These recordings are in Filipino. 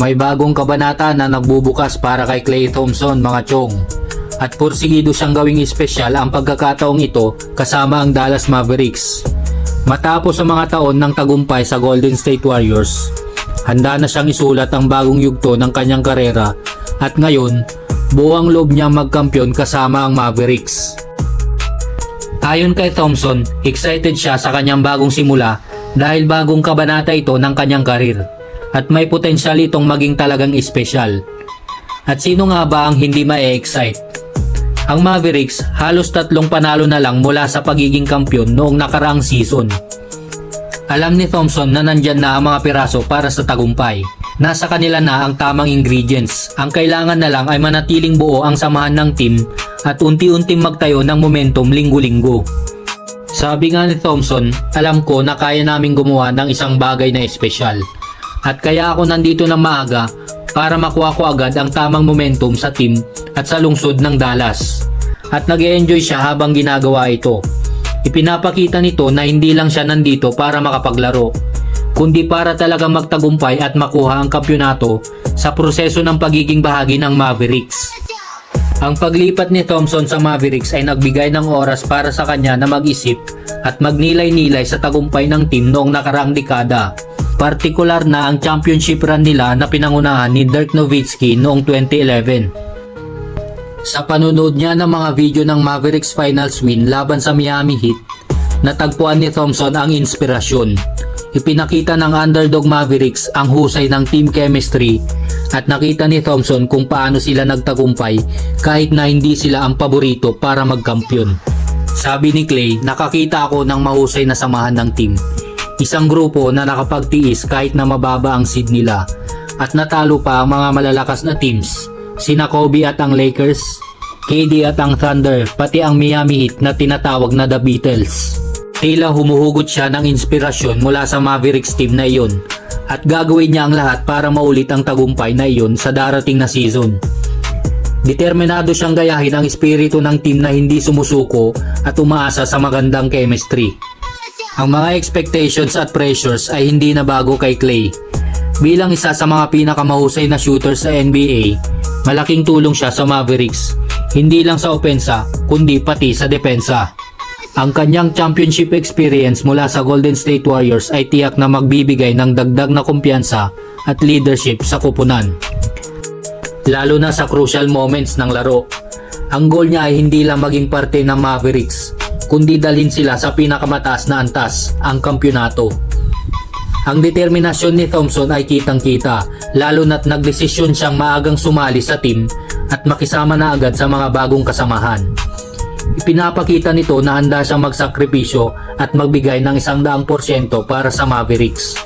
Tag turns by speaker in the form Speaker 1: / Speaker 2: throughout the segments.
Speaker 1: May bagong kabanata na nagbubukas para kay Clay Thompson mga chong. At pursigido siyang gawing espesyal ang pagkakataong ito kasama ang Dallas Mavericks. Matapos ang mga taon ng tagumpay sa Golden State Warriors, handa na siyang isulat ang bagong yugto ng kanyang karera at ngayon, buwang loob niya magkampiyon kasama ang Mavericks. Ayon kay Thompson, excited siya sa kanyang bagong simula dahil bagong kabanata ito ng kanyang karir at may potensyal itong maging talagang espesyal. At sino nga ba ang hindi ma-excite? Ang Mavericks halos tatlong panalo na lang mula sa pagiging kampyon noong nakaraang season. Alam ni Thompson na nandyan na ang mga piraso para sa tagumpay. Nasa kanila na ang tamang ingredients. Ang kailangan na lang ay manatiling buo ang samahan ng team at unti-unting magtayo ng momentum linggo-linggo. Sabi nga ni Thompson, alam ko na kaya naming gumawa ng isang bagay na espesyal. At kaya ako nandito ng maaga para makuha ko agad ang tamang momentum sa team at sa lungsod ng Dallas. At nag enjoy siya habang ginagawa ito. Ipinapakita nito na hindi lang siya nandito para makapaglaro, kundi para talaga magtagumpay at makuha ang kampyonato sa proseso ng pagiging bahagi ng Mavericks. Ang paglipat ni Thompson sa Mavericks ay nagbigay ng oras para sa kanya na mag-isip at magnilay-nilay sa tagumpay ng team noong nakaraang dekada. Partikular na ang championship run nila na pinangunahan ni Dirk Nowitzki noong 2011. Sa panunod niya ng mga video ng Mavericks Finals win laban sa Miami Heat, natagpuan ni Thompson ang inspirasyon. Ipinakita ng underdog Mavericks ang husay ng team chemistry at nakita ni Thompson kung paano sila nagtagumpay kahit na hindi sila ang paborito para magkampiyon. Sabi ni Clay, nakakita ako ng mahusay na samahan ng team. Isang grupo na nakapagtiis kahit na mababa ang seed nila at natalo pa ang mga malalakas na teams sina Kobe at ang Lakers, KD at ang Thunder, pati ang Miami Heat na tinatawag na The Beatles. Tila humuhugot siya ng inspirasyon mula sa Mavericks team na iyon at gagawin niya ang lahat para maulit ang tagumpay na iyon sa darating na season. Determinado siyang gayahin ang espiritu ng team na hindi sumusuko at umaasa sa magandang chemistry. Ang mga expectations at pressures ay hindi na bago kay Clay. Bilang isa sa mga pinakamahusay na shooter sa NBA, malaking tulong siya sa Mavericks, hindi lang sa opensa, kundi pati sa depensa. Ang kanyang championship experience mula sa Golden State Warriors ay tiyak na magbibigay ng dagdag na kumpiyansa at leadership sa kupunan. Lalo na sa crucial moments ng laro. Ang goal niya ay hindi lang maging parte ng Mavericks, kundi dalhin sila sa pinakamataas na antas, ang kampyonato. Ang determinasyon ni Thompson ay kitang-kita, lalo na't nagdesisyon siyang maagang sumali sa team at makisama na agad sa mga bagong kasamahan. Ipinapakita nito na handa siyang magsakripisyo at magbigay ng isang daang porsyento para sa Mavericks.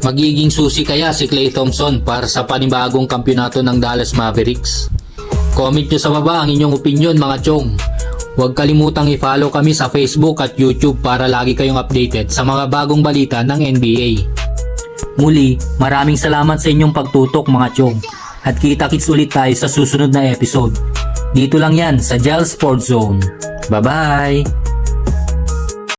Speaker 1: Magiging susi kaya si Klay Thompson para sa panibagong kampyonato ng Dallas Mavericks? Comment nyo sa baba ang inyong opinion mga chong. Huwag kalimutang i-follow kami sa Facebook at YouTube para lagi kayong updated sa mga bagong balita ng NBA. Muli, maraming salamat sa inyong pagtutok mga chong. At kita-kits ulit tayo sa susunod na episode. Dito lang yan sa Gel Sports Zone. Bye-bye!